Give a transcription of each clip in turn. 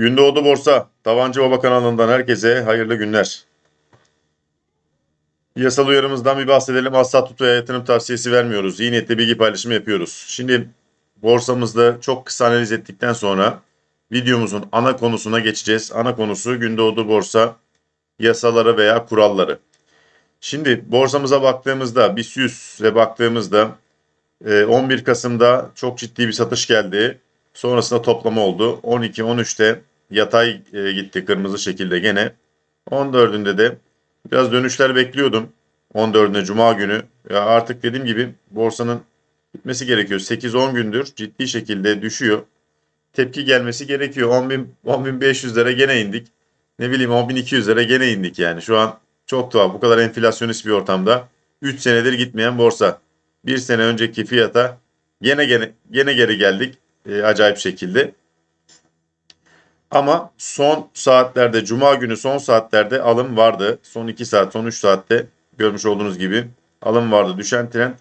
Gündoğdu Borsa, Tavancı Baba kanalından herkese hayırlı günler. Yasal uyarımızdan bir bahsedelim. Asla tutuya yatırım tavsiyesi vermiyoruz. İyi niyetle bilgi paylaşımı yapıyoruz. Şimdi borsamızda çok kısa analiz ettikten sonra videomuzun ana konusuna geçeceğiz. Ana konusu Gündoğdu Borsa yasaları veya kuralları. Şimdi borsamıza baktığımızda, BIST baktığımızda e, 11 Kasım'da çok ciddi bir satış geldi. Sonrasında toplama oldu. 12-13'te yatay e, gitti kırmızı şekilde gene. 14'ünde de biraz dönüşler bekliyordum. 14'ünde Cuma günü. Ya artık dediğim gibi borsanın gitmesi gerekiyor. 8-10 gündür ciddi şekilde düşüyor. Tepki gelmesi gerekiyor. 10.000 10.500'lere gene indik. Ne bileyim 10.200'lere gene indik yani. Şu an çok tuhaf. Bu kadar enflasyonist bir ortamda 3 senedir gitmeyen borsa. Bir sene önceki fiyata gene gene gene geri geldik. E, acayip şekilde. Ama son saatlerde, cuma günü son saatlerde alım vardı. Son 2 saat, son 3 saatte görmüş olduğunuz gibi alım vardı. Düşen trend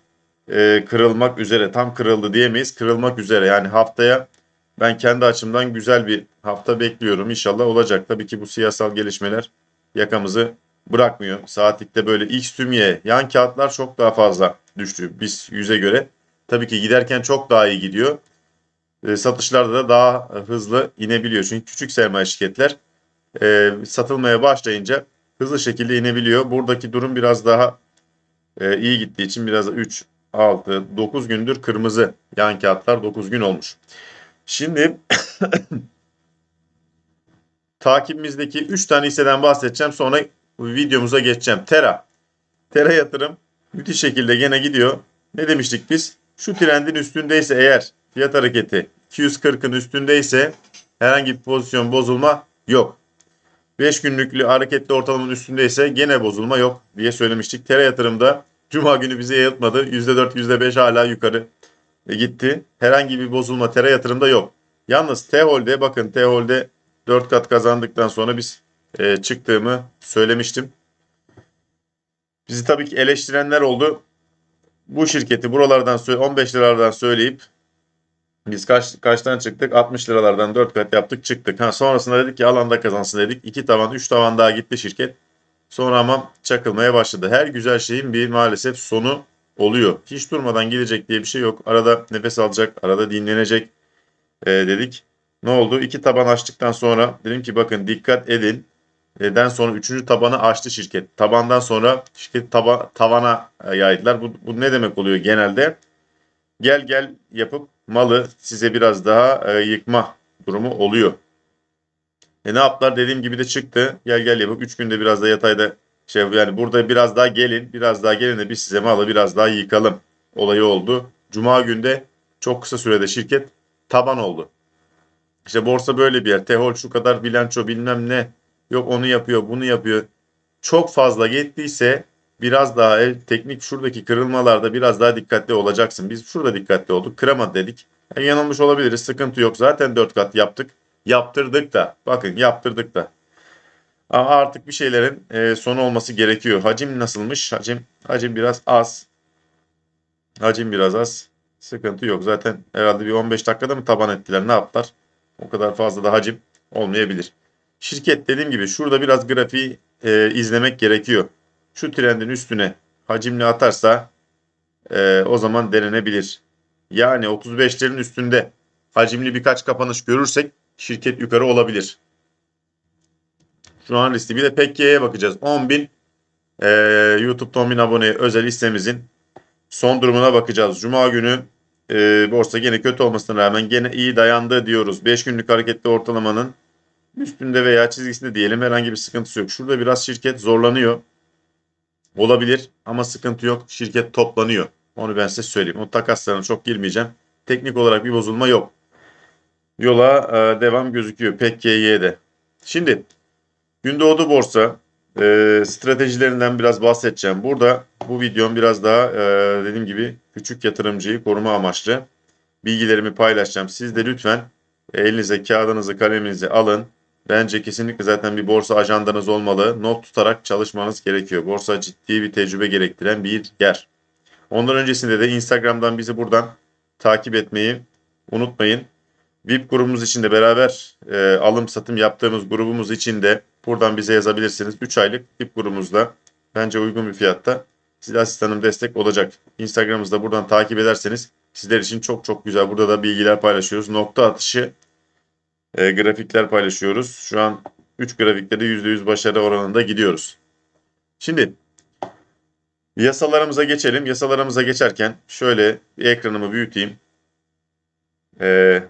e, kırılmak üzere. Tam kırıldı diyemeyiz. Kırılmak üzere. Yani haftaya ben kendi açımdan güzel bir hafta bekliyorum. İnşallah olacak. Tabii ki bu siyasal gelişmeler yakamızı bırakmıyor. Saatlikte böyle X tüm Y. Yan kağıtlar çok daha fazla düştü biz yüze göre. Tabii ki giderken çok daha iyi gidiyor. E, satışlarda da daha hızlı inebiliyor. Çünkü küçük sermaye şirketler e, satılmaya başlayınca hızlı şekilde inebiliyor. Buradaki durum biraz daha e, iyi gittiği için biraz da 3, 6, 9 gündür kırmızı yan kağıtlar 9 gün olmuş. Şimdi takibimizdeki 3 tane hisseden bahsedeceğim. Sonra videomuza geçeceğim. Tera. Tera yatırım müthiş şekilde gene gidiyor. Ne demiştik biz? Şu trendin üstündeyse eğer fiyat hareketi 240'ın üstündeyse herhangi bir pozisyon bozulma yok. 5 günlüklü hareketli ortalamanın üstündeyse gene bozulma yok diye söylemiştik. Tera yatırımda Cuma günü bize yanıltmadı. %4, %5 hala yukarı gitti. Herhangi bir bozulma Tera yatırımda yok. Yalnız T-Hold'e bakın T-Hold'e 4 kat kazandıktan sonra biz e, çıktığımı söylemiştim. Bizi tabii ki eleştirenler oldu. Bu şirketi buralardan 15 liralardan söyleyip biz kaç kaçtan çıktık? 60 liralardan 4 kat yaptık çıktık. Ha, sonrasında dedik ki alanda kazansın dedik. 2 tavan 3 tavan daha gitti şirket. Sonra ama çakılmaya başladı. Her güzel şeyin bir maalesef sonu oluyor. Hiç durmadan gidecek diye bir şey yok. Arada nefes alacak, arada dinlenecek e, dedik. Ne oldu? İki taban açtıktan sonra dedim ki bakın dikkat edin. Den sonra üçüncü tabanı açtı şirket. Tabandan sonra şirket taba, tavana yaydılar. Bu, bu ne demek oluyor genelde? Gel gel yapıp malı size biraz daha e, yıkma durumu oluyor. E ne yaptılar? Dediğim gibi de çıktı. Gel gel yapıp 3 günde biraz da yatayda şey yani burada biraz daha gelin, biraz daha gelin de biz size malı biraz daha yıkalım olayı oldu. Cuma günde çok kısa sürede şirket taban oldu. İşte borsa böyle bir yer. Tehol şu kadar bilanço bilmem ne. Yok onu yapıyor, bunu yapıyor. Çok fazla gittiyse biraz daha el, teknik şuradaki kırılmalarda biraz daha dikkatli olacaksın. Biz şurada dikkatli olduk. Kıramadı dedik. Yani yanılmış olabiliriz. Sıkıntı yok. Zaten 4 kat yaptık. Yaptırdık da. Bakın yaptırdık da. Ama artık bir şeylerin e, sonu olması gerekiyor. Hacim nasılmış? Hacim hacim biraz az. Hacim biraz az. Sıkıntı yok. Zaten herhalde bir 15 dakikada mı taban ettiler? Ne yaptılar? O kadar fazla da hacim olmayabilir. Şirket dediğim gibi şurada biraz grafiği e, izlemek gerekiyor. Şu trendin üstüne hacimli atarsa e, o zaman denenebilir. Yani 35'lerin üstünde hacimli birkaç kapanış görürsek şirket yukarı olabilir. Şu an listi bir de Pekke'ye bakacağız. 10.000 e, YouTube'da 10.000 aboneye özel listemizin son durumuna bakacağız. Cuma günü e, borsa gene kötü olmasına rağmen gene iyi dayandı diyoruz. 5 günlük hareketli ortalamanın üstünde veya çizgisinde diyelim herhangi bir sıkıntısı yok. Şurada biraz şirket zorlanıyor. Olabilir ama sıkıntı yok. Şirket toplanıyor. Onu ben size söyleyeyim. O takaslarına çok girmeyeceğim. Teknik olarak bir bozulma yok. Yola e, devam gözüküyor. PKY'de. Şimdi Gündoğdu Borsa e, stratejilerinden biraz bahsedeceğim. Burada bu videom biraz daha e, dediğim gibi küçük yatırımcıyı koruma amaçlı bilgilerimi paylaşacağım. Siz de lütfen elinize kağıdınızı kaleminizi alın. Bence kesinlikle zaten bir borsa ajandanız olmalı. Not tutarak çalışmanız gerekiyor. Borsa ciddi bir tecrübe gerektiren bir yer. Ondan öncesinde de Instagram'dan bizi buradan takip etmeyi unutmayın. VIP grubumuz için de beraber e, alım satım yaptığımız grubumuz için de buradan bize yazabilirsiniz. 3 aylık VIP grubumuzda bence uygun bir fiyatta size asistanım destek olacak. Instagram'ımızda buradan takip ederseniz sizler için çok çok güzel. Burada da bilgiler paylaşıyoruz. Nokta atışı e, grafikler paylaşıyoruz. Şu an 3 grafikte de %100 başarı oranında gidiyoruz. Şimdi yasalarımıza geçelim. Yasalarımıza geçerken şöyle bir ekranımı büyüteyim. Ee,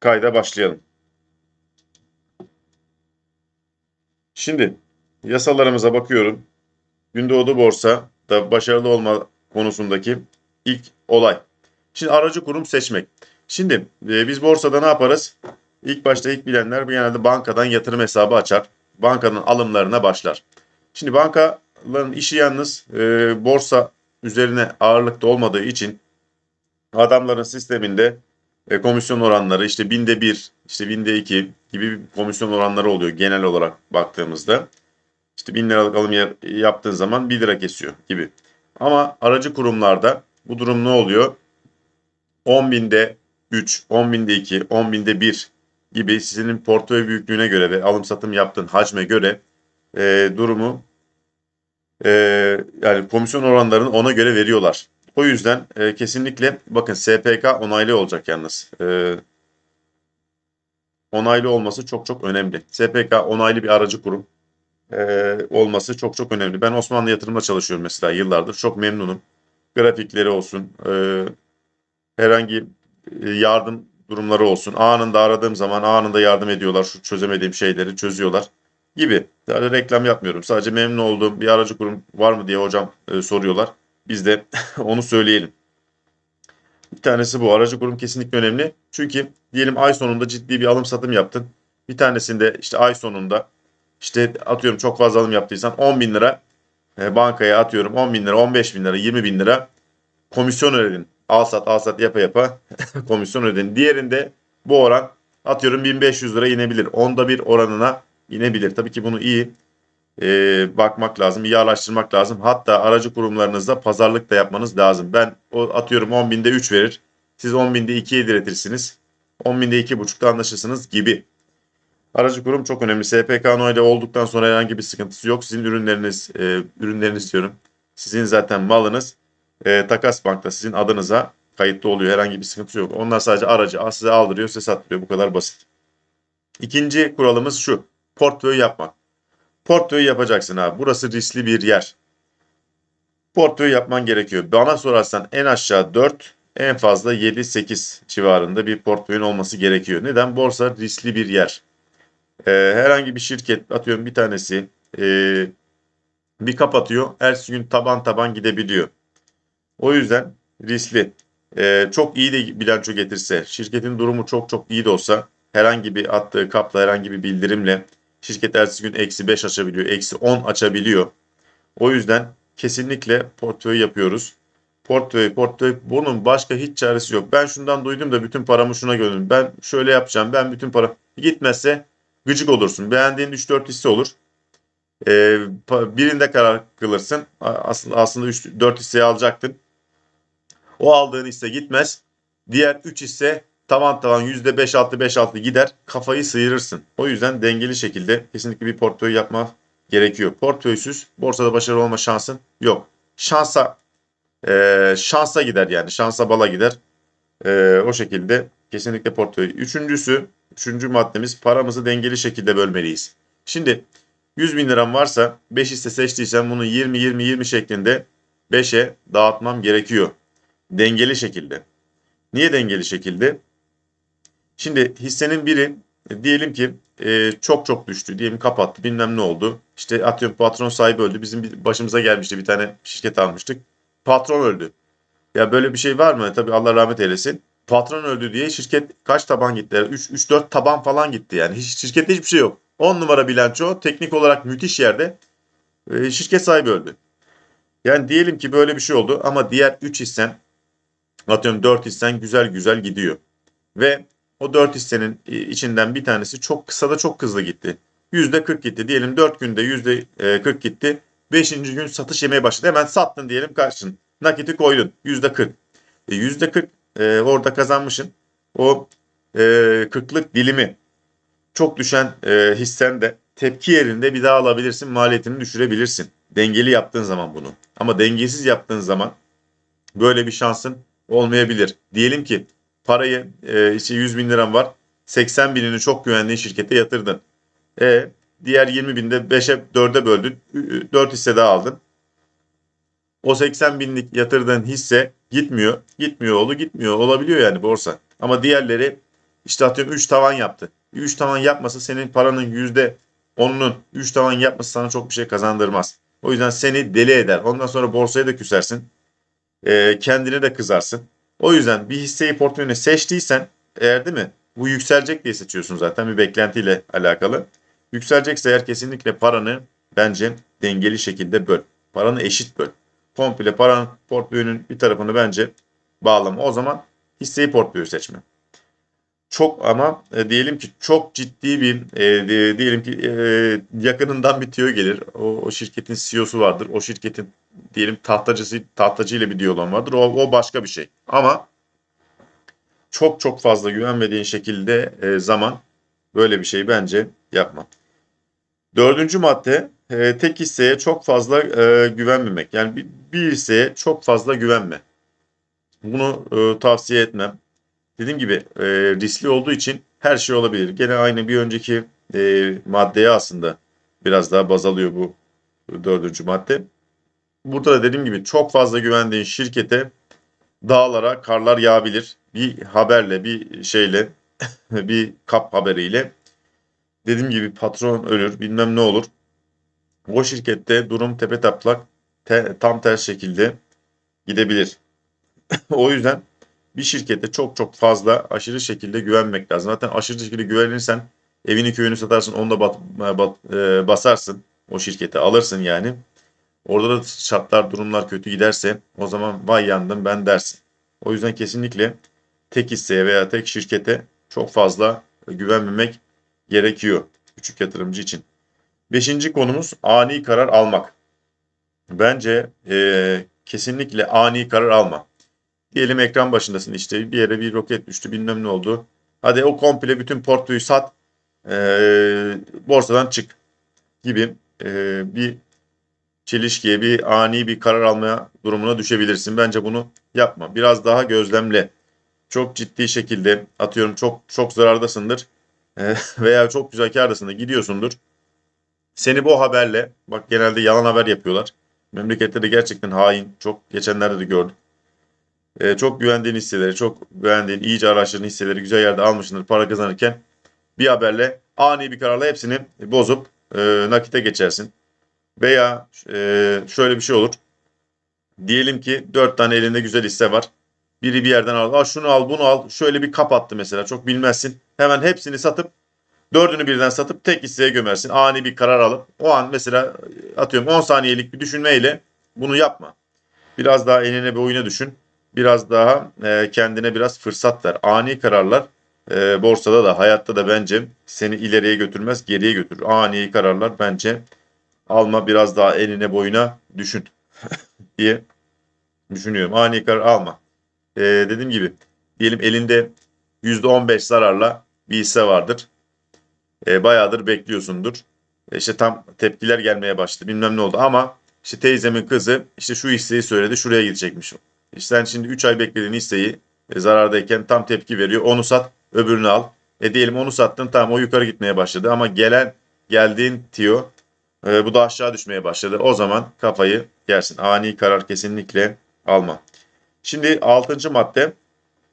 kayda başlayalım. Şimdi yasalarımıza bakıyorum. Gündoğdu Borsa da başarılı olma konusundaki ilk olay. Şimdi aracı kurum seçmek. Şimdi e, biz borsada ne yaparız? İlk başta ilk bilenler genelde bankadan yatırım hesabı açar. Bankanın alımlarına başlar. Şimdi bankaların işi yalnız e, borsa üzerine ağırlıkta olmadığı için adamların sisteminde e, komisyon oranları işte binde bir, işte binde iki gibi komisyon oranları oluyor genel olarak baktığımızda. İşte bin liralık alım yaptığın zaman 1 lira kesiyor gibi. Ama aracı kurumlarda bu durum ne oluyor? 10 binde 3, 10 binde 2, 10 binde 1 gibi sizin portföy büyüklüğüne göre ve alım satım yaptığın hacme göre e, durumu e, yani komisyon oranlarını ona göre veriyorlar. O yüzden e, kesinlikle bakın SPK onaylı olacak yalnız. E, onaylı olması çok çok önemli. SPK onaylı bir aracı kurum e, olması çok çok önemli. Ben Osmanlı yatırımda çalışıyorum mesela yıllardır. Çok memnunum. Grafikleri olsun, e, herhangi yardım durumları olsun. Anında aradığım zaman anında yardım ediyorlar. Şu çözemediğim şeyleri çözüyorlar gibi. Yani reklam yapmıyorum. Sadece memnun olduğum bir aracı kurum var mı diye hocam e, soruyorlar. Biz de onu söyleyelim. Bir tanesi bu. Aracı kurum kesinlikle önemli. Çünkü diyelim ay sonunda ciddi bir alım satım yaptın. Bir tanesinde işte ay sonunda işte atıyorum çok fazla alım yaptıysan 10 bin lira e, bankaya atıyorum 10 bin lira, 15 bin lira, 20 bin lira komisyon ödedin. Al sat al sat yapa yapa komisyon ödedin. Diğerinde bu oran atıyorum 1500 lira inebilir. Onda bir oranına inebilir. Tabii ki bunu iyi e, bakmak lazım, iyi araştırmak lazım. Hatta aracı kurumlarınızda pazarlık da yapmanız lazım. Ben o atıyorum 10 binde 3 verir. Siz 10 binde 2'ye diretirsiniz. 10 binde 2,5'da anlaşırsınız gibi. Aracı kurum çok önemli. SPK onaylı olduktan sonra herhangi bir sıkıntısı yok. Sizin ürünleriniz, e, ürünleriniz diyorum. Sizin zaten malınız e, Takas Bank'ta sizin adınıza kayıtlı oluyor. Herhangi bir sıkıntı yok. Onlar sadece aracı size aldırıyor, size sattırıyor. Bu kadar basit. İkinci kuralımız şu. Portföy yapmak. Portföy yapacaksın abi. Burası riskli bir yer. Portföy yapman gerekiyor. Bana sorarsan en aşağı 4, en fazla 7-8 civarında bir portföyün olması gerekiyor. Neden? Borsa riskli bir yer. Ee, herhangi bir şirket atıyorum bir tanesi e, bir kapatıyor. Ertesi gün taban taban gidebiliyor. O yüzden riskli. Ee, çok iyi de bilanço getirse, şirketin durumu çok çok iyi de olsa herhangi bir attığı kapla herhangi bir bildirimle şirket ertesi gün eksi 5 açabiliyor, eksi 10 açabiliyor. O yüzden kesinlikle portföy yapıyoruz. Portföy, portföy bunun başka hiç çaresi yok. Ben şundan duydum da bütün paramı şuna gördüm. Ben şöyle yapacağım. Ben bütün para gitmezse gıcık olursun. Beğendiğin 3-4 hisse olur. Ee, birinde karar kılırsın. Aslında aslında 3-4 hisseyi alacaktın. O aldığın hisse gitmez. Diğer 3 hisse tavan tavan %5-6 5-6 gider. Kafayı sıyırırsın. O yüzden dengeli şekilde kesinlikle bir portföy yapma gerekiyor. Portföysüz borsada başarılı olma şansın yok. Şansa e, şansa gider yani. Şansa bala gider. E, o şekilde kesinlikle portföy. Üçüncüsü, üçüncü maddemiz paramızı dengeli şekilde bölmeliyiz. Şimdi 100 bin liram varsa 5 hisse seçtiysem bunu 20-20-20 şeklinde 5'e dağıtmam gerekiyor. Dengeli şekilde. Niye dengeli şekilde? Şimdi hissenin biri e, diyelim ki e, çok çok düştü. Diyelim kapattı bilmem ne oldu. İşte atıyorum patron sahibi öldü. Bizim başımıza gelmişti bir tane şirket almıştık. Patron öldü. Ya böyle bir şey var mı? Tabii Allah rahmet eylesin. Patron öldü diye şirket kaç taban gitti? 3-4 taban falan gitti yani. Hiç, şirkette hiçbir şey yok. 10 numara bilanço teknik olarak müthiş yerde. E, şirket sahibi öldü. Yani diyelim ki böyle bir şey oldu ama diğer 3 hissen atıyorum 4 hissen güzel güzel gidiyor. Ve o 4 hissenin içinden bir tanesi çok kısa da çok hızlı gitti. %40 gitti. Diyelim 4 günde %40 gitti. 5. gün satış yemeye başladı. Hemen sattın diyelim karşın. Nakiti koydun. %40. E %40 e, orada kazanmışsın. O e, kırklık dilimi çok düşen e, hissen de tepki yerinde bir daha alabilirsin. Maliyetini düşürebilirsin. Dengeli yaptığın zaman bunu. Ama dengesiz yaptığın zaman böyle bir şansın olmayabilir. Diyelim ki parayı e, işte 100 bin liran var. 80 binini çok güvendiğin şirkete yatırdın. E, diğer 20 binde 5'e 4'e böldün. 4 hisse daha aldın. O 80 binlik yatırdığın hisse gitmiyor. Gitmiyor oldu gitmiyor. Olabiliyor yani borsa. Ama diğerleri işte atıyorum 3 tavan yaptı. 3 tavan yapması senin paranın %10'unun 3 tavan yapması sana çok bir şey kazandırmaz. O yüzden seni deli eder. Ondan sonra borsaya da küsersin. E, kendine de kızarsın. O yüzden bir hisseyi portföyüne seçtiysen eğer değil mi? Bu yükselecek diye seçiyorsun zaten bir beklentiyle alakalı. Yükselecekse eğer kesinlikle paranı bence dengeli şekilde böl. Paranı eşit böl. Komple paranın portföyünün bir tarafını bence bağlama. O zaman hisseyi portföyü seçme. Çok ama e, diyelim ki çok ciddi bir e, diyelim ki e, yakınından bir tüyo gelir. O, o şirketin CEO'su vardır. O şirketin diyelim tahtacısı tahtacıyla bir diyalog vardır. O, o başka bir şey. Ama çok çok fazla güvenmediğin şekilde e, zaman böyle bir şey bence yapma. Dördüncü madde e, tek hisseye çok fazla e, güvenmemek. Yani bir, bir hisseye çok fazla güvenme. Bunu e, tavsiye etmem. Dediğim gibi e, riskli olduğu için her şey olabilir. Gene aynı bir önceki e, maddeye aslında biraz daha baz alıyor bu dördüncü madde. Burada da dediğim gibi çok fazla güvendiğin şirkete dağlara karlar yağabilir. Bir haberle, bir şeyle, bir kap haberiyle dediğim gibi patron ölür, bilmem ne olur. O şirkette durum tepe taplak te- tam ters şekilde gidebilir. o yüzden bir şirkete çok çok fazla aşırı şekilde güvenmek lazım. Zaten aşırı şekilde güvenirsen evini köyünü satarsın onu da bat, bat- e, basarsın. O şirketi alırsın yani. Orada da şartlar durumlar kötü giderse o zaman vay yandım ben dersin. O yüzden kesinlikle tek hisseye veya tek şirkete çok fazla güvenmemek gerekiyor küçük yatırımcı için. Beşinci konumuz ani karar almak. Bence e, kesinlikle ani karar alma. Diyelim ekran başındasın işte bir yere bir roket düştü bilmem ne oldu. Hadi o komple bütün portföyü sat e, borsadan çık gibi e, bir çelişkiye bir ani bir karar almaya durumuna düşebilirsin. Bence bunu yapma. Biraz daha gözlemle. Çok ciddi şekilde atıyorum çok çok zarardasındır e, veya çok güzel kârdasındır gidiyorsundur. Seni bu haberle bak genelde yalan haber yapıyorlar. Memlekette de gerçekten hain. Çok geçenlerde de gördüm. E, çok güvendiğin hisseleri, çok güvendiğin, iyice araştırdığın hisseleri güzel yerde almışsındır para kazanırken bir haberle ani bir kararla hepsini bozup e, nakite geçersin. Veya e, şöyle bir şey olur. Diyelim ki 4 tane elinde güzel hisse var. Biri bir yerden al. Aa, şunu al bunu al. Şöyle bir kapattı mesela. Çok bilmezsin. Hemen hepsini satıp dördünü birden satıp tek hisseye gömersin. Ani bir karar alıp o an mesela atıyorum 10 saniyelik bir düşünmeyle bunu yapma. Biraz daha enine bir oyuna düşün. Biraz daha e, kendine biraz fırsat ver. Ani kararlar e, borsada da hayatta da bence seni ileriye götürmez geriye götürür. Ani kararlar bence alma biraz daha eline boyuna düşün diye düşünüyorum. Ani karar alma. Ee, dediğim gibi diyelim elinde %15 zararla bir hisse vardır. Ee, bayağıdır bekliyorsundur. E, İşte tam tepkiler gelmeye başladı bilmem ne oldu ama işte teyzemin kızı işte şu hisseyi söyledi şuraya gidecekmiş. İşte sen şimdi 3 ay beklediğin hisseyi e, zarardayken tam tepki veriyor. Onu sat öbürünü al. E diyelim onu sattın tamam o yukarı gitmeye başladı ama gelen geldiğin tiyo e, bu da aşağı düşmeye başladı. O zaman kafayı yersin. Ani karar kesinlikle alma. Şimdi 6. madde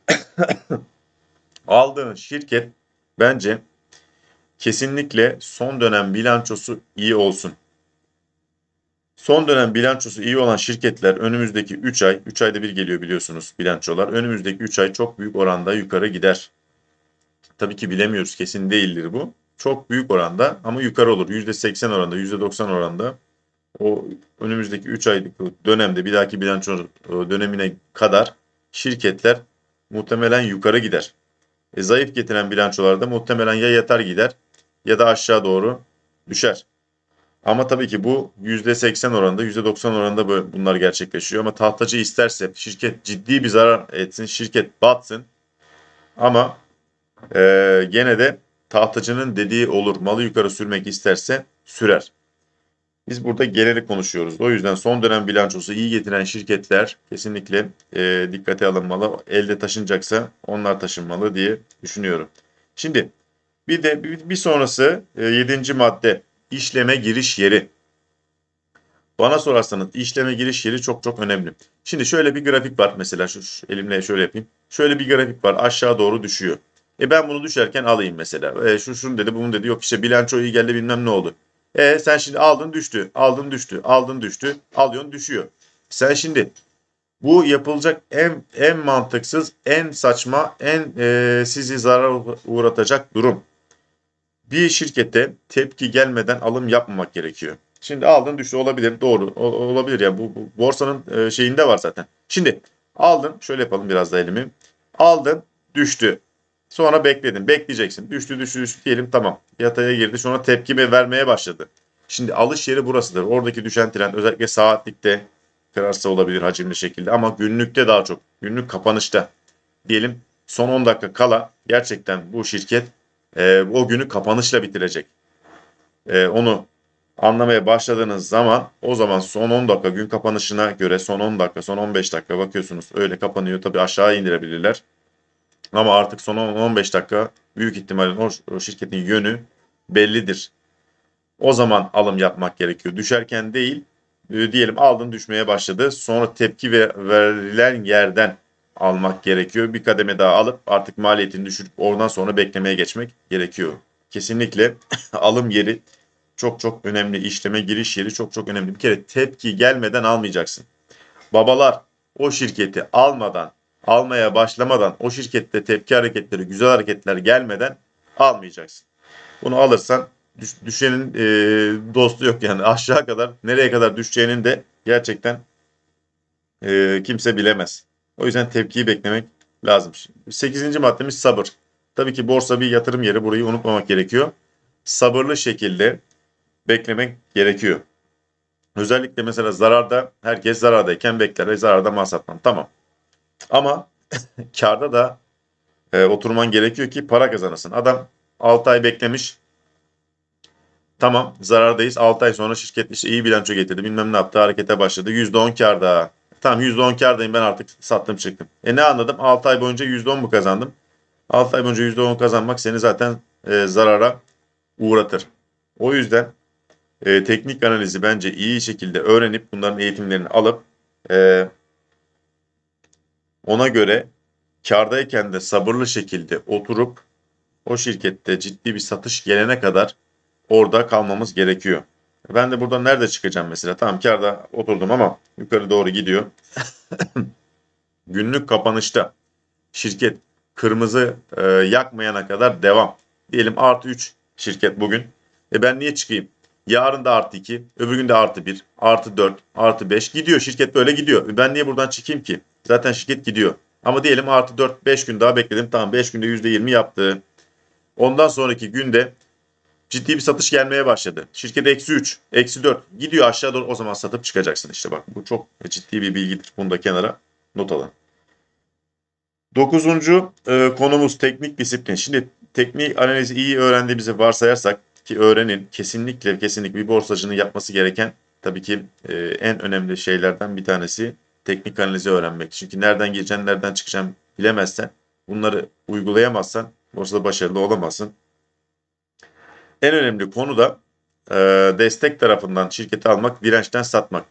aldığın şirket bence kesinlikle son dönem bilançosu iyi olsun. Son dönem bilançosu iyi olan şirketler önümüzdeki 3 ay, 3 ayda bir geliyor biliyorsunuz bilançolar. Önümüzdeki 3 ay çok büyük oranda yukarı gider. Tabii ki bilemiyoruz kesin değildir bu. Çok büyük oranda ama yukarı olur. %80 oranda, %90 oranda o önümüzdeki 3 aylık dönemde bir dahaki bilanço e, dönemine kadar şirketler muhtemelen yukarı gider. E, zayıf getiren bilançolarda muhtemelen ya yatar gider ya da aşağı doğru düşer. Ama tabii ki bu %80 oranında, %90 oranında böyle bunlar gerçekleşiyor. Ama tahtacı isterse şirket ciddi bir zarar etsin, şirket batsın. Ama e, gene de tahtacının dediği olur. Malı yukarı sürmek isterse sürer. Biz burada geneli konuşuyoruz. O yüzden son dönem bilançosu iyi getiren şirketler kesinlikle e, dikkate alınmalı. Elde taşınacaksa onlar taşınmalı diye düşünüyorum. Şimdi bir de bir, sonrası e, yedinci madde işleme giriş yeri. Bana sorarsanız işleme giriş yeri çok çok önemli. Şimdi şöyle bir grafik var mesela şu, şu elimle şöyle yapayım. Şöyle bir grafik var aşağı doğru düşüyor. E ben bunu düşerken alayım mesela. E şu şunu dedi bunu dedi yok işte bilanço iyi geldi bilmem ne oldu. E sen şimdi aldın düştü, aldın düştü, aldın düştü, alıyorsun düşüyor. Sen şimdi bu yapılacak en en mantıksız, en saçma, en e, sizi zarar uğratacak durum. Bir şirkete tepki gelmeden alım yapmamak gerekiyor. Şimdi aldın düştü olabilir doğru olabilir ya bu, bu borsanın e, şeyinde var zaten. Şimdi aldın şöyle yapalım biraz da elimi. Aldın düştü. Sonra bekledin. Bekleyeceksin. Düştü düştü düştü diyelim tamam. Yataya girdi. Sonra tepki ve vermeye başladı. Şimdi alış yeri burasıdır. Oradaki düşen trend özellikle saatlikte kırarsa olabilir hacimli şekilde ama günlükte daha çok. Günlük kapanışta diyelim son 10 dakika kala gerçekten bu şirket e, o günü kapanışla bitirecek. E, onu anlamaya başladığınız zaman o zaman son 10 dakika gün kapanışına göre son 10 dakika son 15 dakika bakıyorsunuz öyle kapanıyor. Tabii aşağı indirebilirler. Ama artık son 10-15 dakika büyük ihtimalle o, o şirketin yönü bellidir. O zaman alım yapmak gerekiyor. Düşerken değil, e, diyelim aldın düşmeye başladı. Sonra tepki ve verilen yerden almak gerekiyor. Bir kademe daha alıp artık maliyetini düşürüp oradan sonra beklemeye geçmek gerekiyor. Kesinlikle alım yeri çok çok önemli. İşleme giriş yeri çok çok önemli. Bir kere tepki gelmeden almayacaksın. Babalar o şirketi almadan almaya başlamadan o şirkette tepki hareketleri, güzel hareketler gelmeden almayacaksın. Bunu alırsan düş, düşenin e, dostu yok yani aşağı kadar nereye kadar düşeceğinin de gerçekten e, kimse bilemez. O yüzden tepkiyi beklemek lazım. Sekizinci maddemiz sabır. Tabii ki borsa bir yatırım yeri burayı unutmamak gerekiyor. Sabırlı şekilde beklemek gerekiyor. Özellikle mesela zararda herkes zarardayken bekler ve zararda mal satmam. Tamam. Ama karda da e, oturman gerekiyor ki para kazanasın. Adam 6 ay beklemiş. Tamam zarardayız. 6 ay sonra şirket işte iyi bilanço getirdi. Bilmem ne yaptı harekete başladı. %10 karda. Tamam %10 kardayım ben artık sattım çıktım. E ne anladım? 6 ay boyunca %10 mu kazandım? 6 ay boyunca %10 kazanmak seni zaten e, zarara uğratır. O yüzden e, teknik analizi bence iyi şekilde öğrenip bunların eğitimlerini alıp e, ona göre kardayken de sabırlı şekilde oturup o şirkette ciddi bir satış gelene kadar orada kalmamız gerekiyor. Ben de burada nerede çıkacağım mesela? Tamam karda oturdum ama yukarı doğru gidiyor. Günlük kapanışta şirket kırmızı e, yakmayana kadar devam. Diyelim artı 3 şirket bugün. E ben niye çıkayım? Yarın da artı 2, öbür gün de artı 1, artı 4, artı 5 gidiyor. Şirket böyle gidiyor. E Ben niye buradan çıkayım ki? Zaten şirket gidiyor. Ama diyelim artı 4, 5 gün daha bekledim. Tamam 5 günde %20 yaptı. Ondan sonraki günde ciddi bir satış gelmeye başladı. Şirket eksi 3, eksi 4 gidiyor aşağı doğru o zaman satıp çıkacaksın işte bak. Bu çok ciddi bir bilgidir. Bunu da kenara not alın. Dokuzuncu e, konumuz teknik disiplin. Şimdi teknik analizi iyi öğrendiğimizi varsayarsak ki öğrenin kesinlikle kesinlikle bir borsacının yapması gereken tabii ki e, en önemli şeylerden bir tanesi teknik analizi öğrenmek. Çünkü nereden gireceğin, nereden çıkacaksın bilemezsen, bunları uygulayamazsan borsada başarılı olamazsın. En önemli konu da e, destek tarafından şirketi almak, dirençten satmak.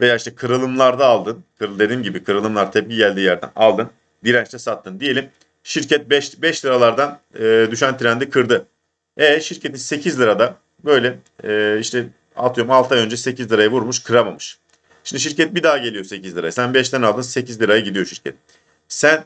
Veya işte kırılımlarda aldın. Kır, dediğim gibi kırılımlar tepki geldiği yerden aldın. Dirençte sattın. Diyelim şirket 5, 5 liralardan e, düşen trendi kırdı. E şirketi 8 lirada böyle e, işte atıyorum 6 ay önce 8 liraya vurmuş kıramamış. Şimdi şirket bir daha geliyor 8 liraya. Sen 5'ten aldın 8 liraya gidiyor şirket. Sen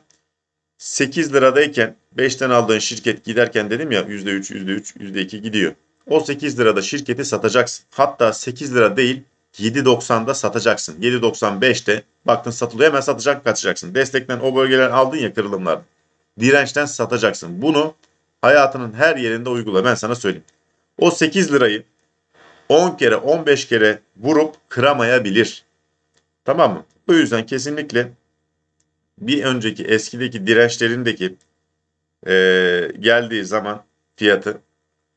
8 liradayken 5'ten aldığın şirket giderken dedim ya %3, %3, %2 gidiyor. O 8 lirada şirketi satacaksın. Hatta 8 lira değil 7.90'da satacaksın. 7.95'te baktın satılıyor hemen satacak kaçacaksın. Destekten o bölgeler aldın ya kırılımlar. Dirençten satacaksın. Bunu hayatının her yerinde uygula ben sana söyleyeyim. O 8 lirayı 10 kere 15 kere vurup kıramayabilir. Tamam mı? Bu yüzden kesinlikle bir önceki eskideki dirençlerindeki eee, geldiği zaman fiyatı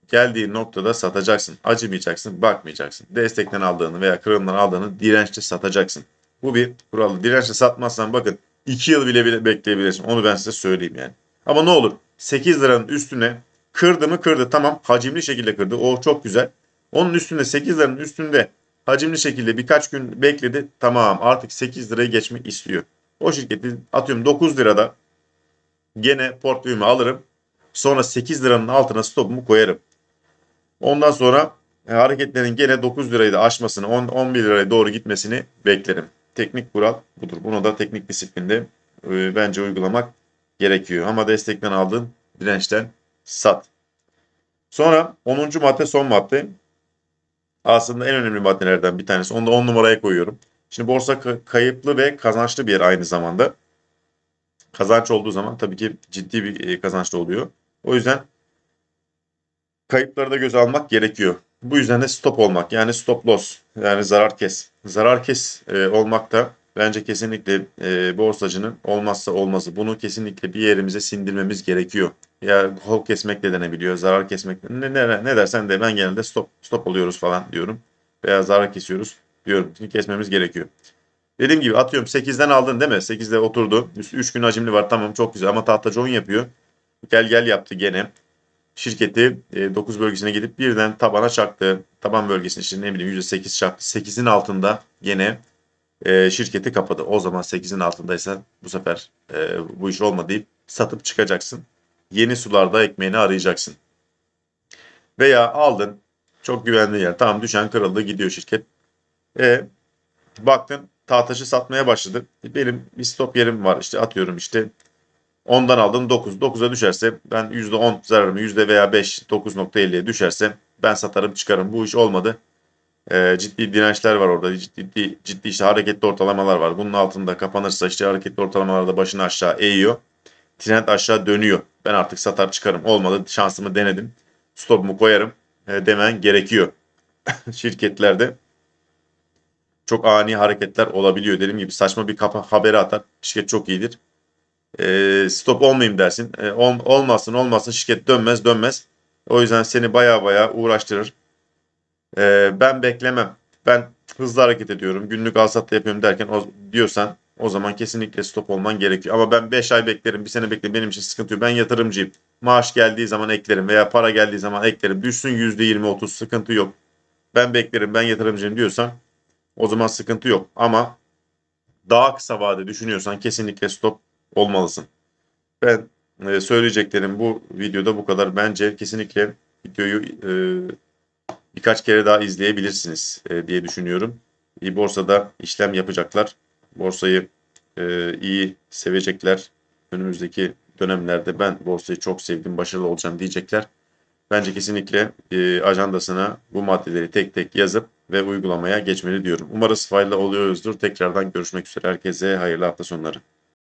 geldiği noktada satacaksın. Acımayacaksın, bakmayacaksın. Destekten aldığını veya kırılımdan aldığını dirençte satacaksın. Bu bir kuralı. Dirençte satmazsan bakın 2 yıl bile, bile bekleyebilirsin. Onu ben size söyleyeyim yani. Ama ne olur 8 liranın üstüne kırdı mı kırdı. Tamam hacimli şekilde kırdı. O çok güzel. Onun üstünde 8 liranın üstünde hacimli şekilde birkaç gün bekledi. Tamam artık 8 liraya geçmek istiyor. O şirketi atıyorum 9 lirada gene portföyümü alırım. Sonra 8 liranın altına stopumu koyarım. Ondan sonra e, hareketlerin gene 9 lirayı da aşmasını, 10, 11 liraya doğru gitmesini beklerim. Teknik kural budur. Bunu da teknik disiplinde e, bence uygulamak gerekiyor. Ama destekten aldığın dirençten sat. Sonra 10. madde son madde. Aslında en önemli maddelerden bir tanesi. Onu da 10 numaraya koyuyorum. Şimdi borsa ka- kayıplı ve kazançlı bir yer aynı zamanda. Kazanç olduğu zaman tabii ki ciddi bir e, kazançlı oluyor. O yüzden kayıpları da göze almak gerekiyor. Bu yüzden de stop olmak yani stop loss yani zarar kes. Zarar kes e, olmak da bence kesinlikle e, borsacının olmazsa olmazı. Bunu kesinlikle bir yerimize sindirmemiz gerekiyor. Ya kol kesmek de denebiliyor, zarar kesmek de. Ne, ne, ne dersen de ben genelde stop stop oluyoruz falan diyorum. Veya zarar kesiyoruz Çünkü kesmemiz gerekiyor. Dediğim gibi atıyorum 8'den aldın değil mi? 8'de oturdu. 3 gün hacimli var tamam çok güzel ama tahtacı 10 yapıyor. Gel gel yaptı gene şirketi 9 bölgesine gidip birden tabana çaktı. Taban bölgesine işte ne bileyim %8 çaktı. 8'in altında gene e, şirketi kapadı. O zaman 8'in altındaysa bu sefer e, bu iş olmadı deyip satıp çıkacaksın. Yeni sularda ekmeğini arayacaksın. Veya aldın çok güvenli yer. Tamam düşen kırıldı gidiyor şirket. E, baktın tahtaşı satmaya başladı. Benim bir stop yerim var işte atıyorum işte 10'dan aldın 9. 9'a düşerse ben %10 zararımı yüzde veya 5 9.50'ye düşerse ben satarım çıkarım. Bu iş olmadı. Ee, ciddi dirençler var orada. Ciddi, ciddi işte hareketli ortalamalar var. Bunun altında kapanırsa işte hareketli ortalamalarda başını aşağı eğiyor. Trend aşağı dönüyor. Ben artık satar çıkarım. Olmadı şansımı denedim. Stopumu koyarım e, demen gerekiyor. Şirketlerde çok ani hareketler olabiliyor. Dediğim gibi saçma bir kapa haberi atar. Şirket çok iyidir. E, stop olmayayım dersin. E, ol, olmazsın olmazsın şirket dönmez dönmez. O yüzden seni baya baya uğraştırır. E, ben beklemem. Ben hızlı hareket ediyorum. Günlük alsat yapıyorum derken o, diyorsan o zaman kesinlikle stop olman gerekiyor. Ama ben 5 ay beklerim, bir sene beklerim. Benim için sıkıntı yok. Ben yatırımcıyım. Maaş geldiği zaman eklerim veya para geldiği zaman eklerim. Düşsün %20-30 sıkıntı yok. Ben beklerim, ben yatırımcıyım diyorsan o zaman sıkıntı yok. Ama daha kısa vade düşünüyorsan kesinlikle stop olmalısın. Ben e, söyleyeceklerim bu videoda bu kadar. Bence kesinlikle videoyu e, birkaç kere daha izleyebilirsiniz e, diye düşünüyorum. İyi borsada işlem yapacaklar. Borsayı e, iyi sevecekler. Önümüzdeki dönemlerde ben borsayı çok sevdim, başarılı olacağım diyecekler. Bence kesinlikle e, ajandasına bu maddeleri tek tek yazıp ve uygulamaya geçmeli diyorum. Umarız faydalı oluyoruzdur. Tekrardan görüşmek üzere. Herkese hayırlı hafta sonları.